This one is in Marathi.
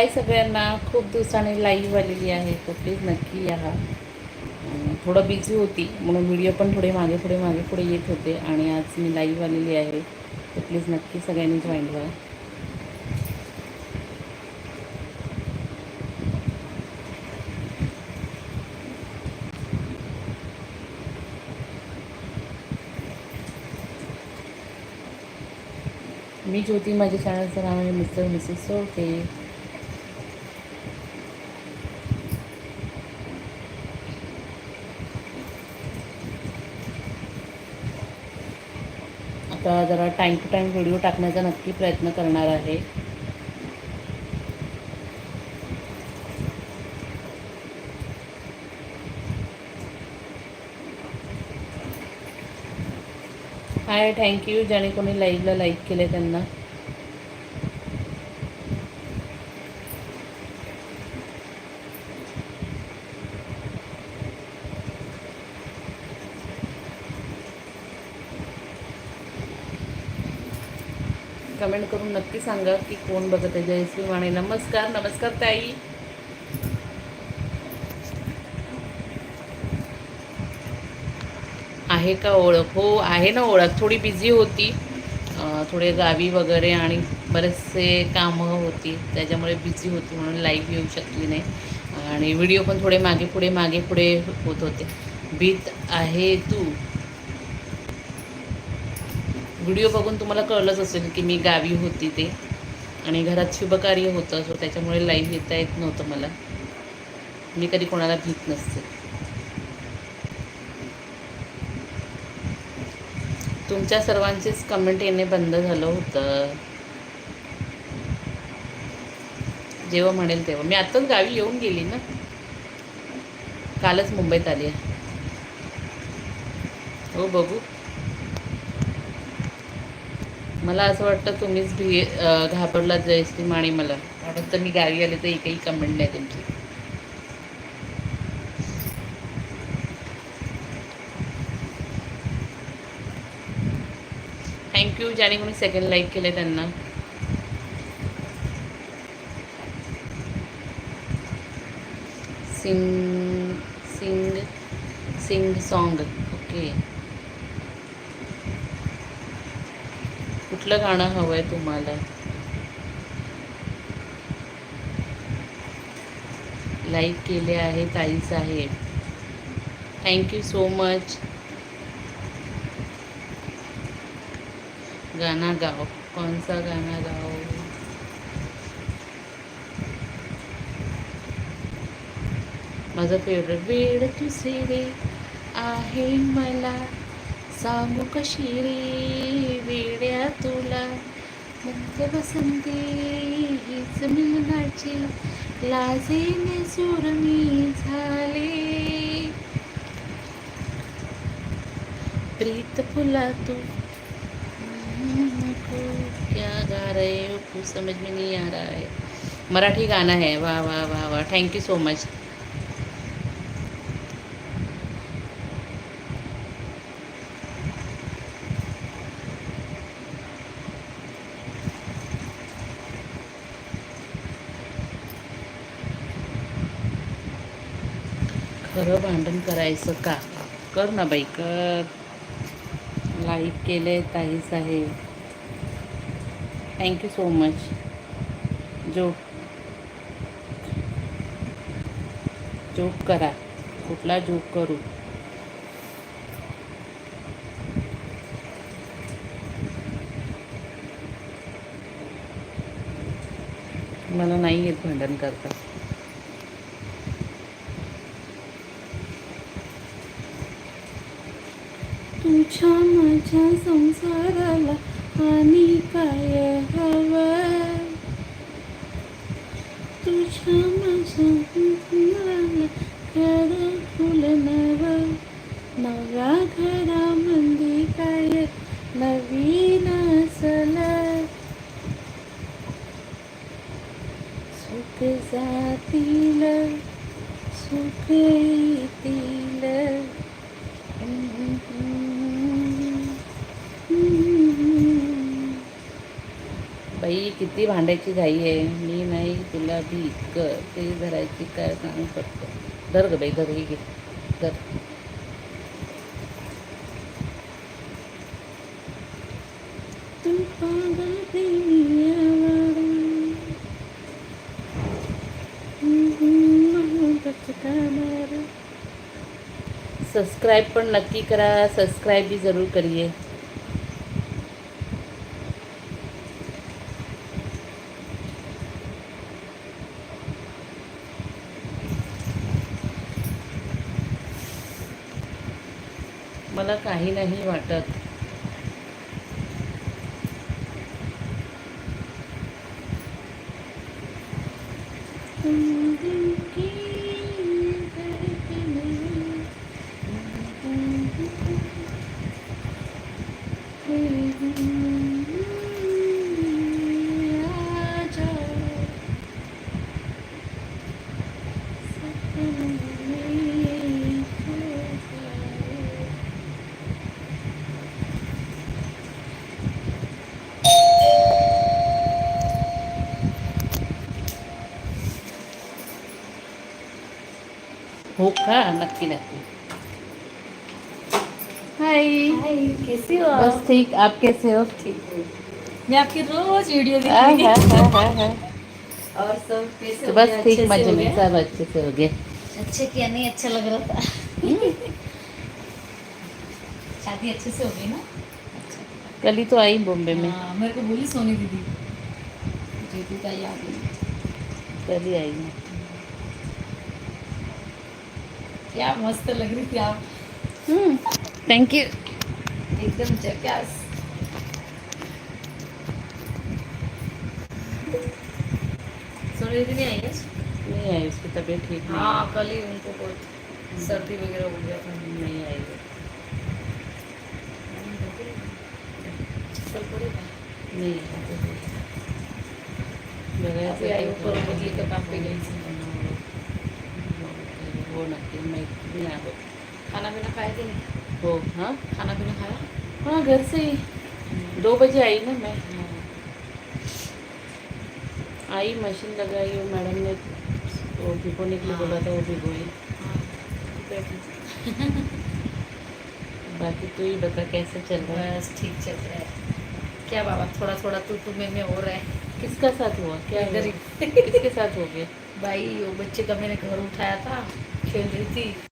हाय सगळ्यांना खूप दिवसाने लाईव्ह आलेली आहे तर प्लीज नक्की या. थोडं बिझी होती म्हणून व्हिडिओ पण थोडे मागे पुढे मागे पुढे येत होते आणि आज मी लाईव्ह आलेली आहे. तर प्लीज नक्की सगळ्यांनी जॉईन व्हा. मी ज्योती माझ्या चॅनलचं नाव आहे मिस्टर मिसेस सोळके आता जरा टाईम टू टाईम व्हिडिओ टाकण्याचा नक्की प्रयत्न करणार आहे. हाय थँक्यू ज्याने कोणी लाईव्हला लाईक केले त्यांना. कमेंट करून नक्की सांगा की कोण बघत आहे जयश्री माने नमस्कार नमस्कार ताई. आहे का ओळख? हो आहे ना ओळख. थोडी बिझी होती. थोडे गावी वगैरे आणि बरेचसे कामं होती. त्याच्यामुळे बिझी होती म्हणून लाईव्ह येऊ शकली नाही. आणि व्हिडिओ पण थोडे मागे पुढे मागे पुढे होत होते. भीत आहे तू. व्हिडिओ बघून तुम्हाला कळलंच असेल की मी गावी होती ते. आणि घरात शुभकार्य होतं सो त्याच्यामुळे लाईव्ह येता येत नव्हतं मला. मी कधी कोणाला भीत नसते. तुमच्या सर्वांचेच कमेंट येणे बंद झालं होतं. जेव्हा म्हणेल तेव्हा. मी आत्ताच गावी येऊन गेली ना. कालच मुंबईत आली आहे. हो बघू. मला असं वाटतं तुम्हीच भी अं, घाबरलात जयश्री माने मला. वाटतं तर मी गावी आले तर एकही कमेंट नाही तुमची थँक्यू ज्याने कोणी सेकंड लाईक केले त्यांना. Sing sing sing song okay कुठलं गाणं हवं आहे तुम्हाला? लाईक केले आहे ताई साहेब थँक्यू सो मच गाना गाओ. कौन सा गाना गाओ? माझं फेवरेट वेळ तुझे रे आहे मला. सांगू कशी रे वेड्या तुला? मुक्त बसंती हीच मिलनाची लाजेने सुरमी झाले. प्रीत फुला तू. क्या गा रहे हो कुछ समझ में नहीं आ रहा है. मराठी गाना है. वाह वाह वाह वाह. थैंक यू सो मच खरं भांडण करायचं का? कर ना बाई कर. लाईक केले ताई साहेब. Thank you so much joke joke करा. कुठला जोक करू? मला नाही येत भांडण करता. तुझ्या माझ्या संसाराला आणि काय हवं? तुझ्या माझ्या संसाराला घर फुल नव नव्या घरामध्ये काय नवीन असलं? सुख जातील सुख बाई किती भांड्याची घाई आहे. मी नाही तुला गुलाबी ग ते धरायची काय सांग फक्त धर ग बाई धर हे घे. धर. सब्सक्राइब पण नक्की करा. सब्सक्राइब भी ज़रूर करिए. मला काही नाही वाटत. हो का नक्की नक्की हाय। हाय कैसी हो बस ठीक आप कैसे हो? ठीक हूँ। मैं आपकी रोज वीडियो हाँ, हाँ, हाँ, हाँ, हाँ। और सब कैसे तो हो बस ठीक मज़े में सब अच्छे से हो गए। अच्छे क्या नहीं अच्छा लग रहा था। शादी अच्छे से हो गई ना? कल ही तो आई बॉम्बे में। हाँ, मेरे को बोली सोनी दीदी। जीतू का याद कल ही आई मैं। क्या मस्त लग रही थी आप थैंक यू एकदम झकास सोनी दीदी आई आज? नहीं आई उसकी तबीयत ठीक नहीं हाँ कल ही उनको बहुत सर्दी वगैरह हो गया था नहीं आई। नहीं आई ऊपर. बदली का काम पे गई थी। नाही होत. खाना पीना खाया कि नहीं? हो हाँ? खाना पीना खाया? हाँ घर से ही। दो बजे आई ना मैं। आई मशीन लगाई और मैडम ने वो भिगोने के लिए बोला था वो भिगोई बाकी तू ही बता कैसे चल रहा है? बस ठीक चल रहा है। क्या बाबा थोड़ा थोड़ा तू तू में में हो रहा है। किसका साथ हुआ? क्या हुआ? किसके साथ हो गया? भाई वो बच्चे का मैंने घर उठाया था। Can d